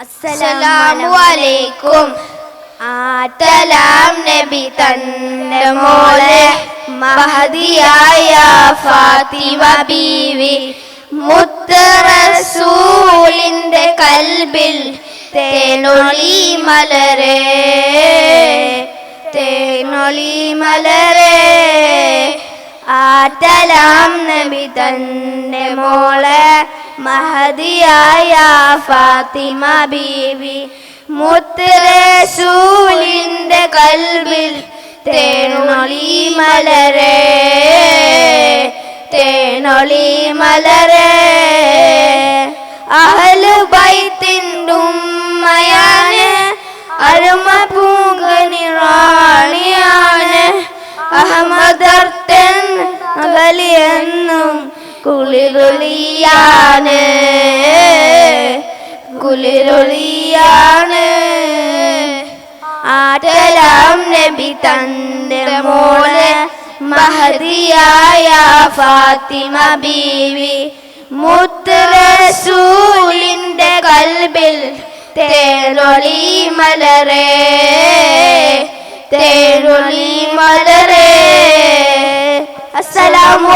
അസ്സലാമു അലൈക്കും. ആറ്റലാം നബി തന്റെ മോളെ മഹദിയായ ഫാത്തിമ ബീവി. മുത്തറസൂലിന്റെ കൽബിൽ തേനൊളി മലരേ തേനൊളി മലരേ. ആറ്റലാം നബി തന്റെ മോളെ മഹദിയായ ഫാത്തിമ ബീവി മുത്തരസൂലിന്റെ കൽവിൽ തേനൊളി മലരേ തേനൊളി മലരേ. അഹലു ബൈത്തിന്റുമ്മയാണ് അരുമ പൂങ്കനിറാണിയാണ് അഹമ്മദർത്തൻ അകലിയെന്നും കുളിരൊളിയാണ്. കുളിരൊളിയാണ്. ആറ്റലാം നബി തന്റെ മോൾ മഹതിയായ ഫാത്തിമ ബീവി മുത്തറസൂലിന്റെ കൽബിൽ തേനൊളി മലരേ തേനൊളി മലരേ അസ്സലാമു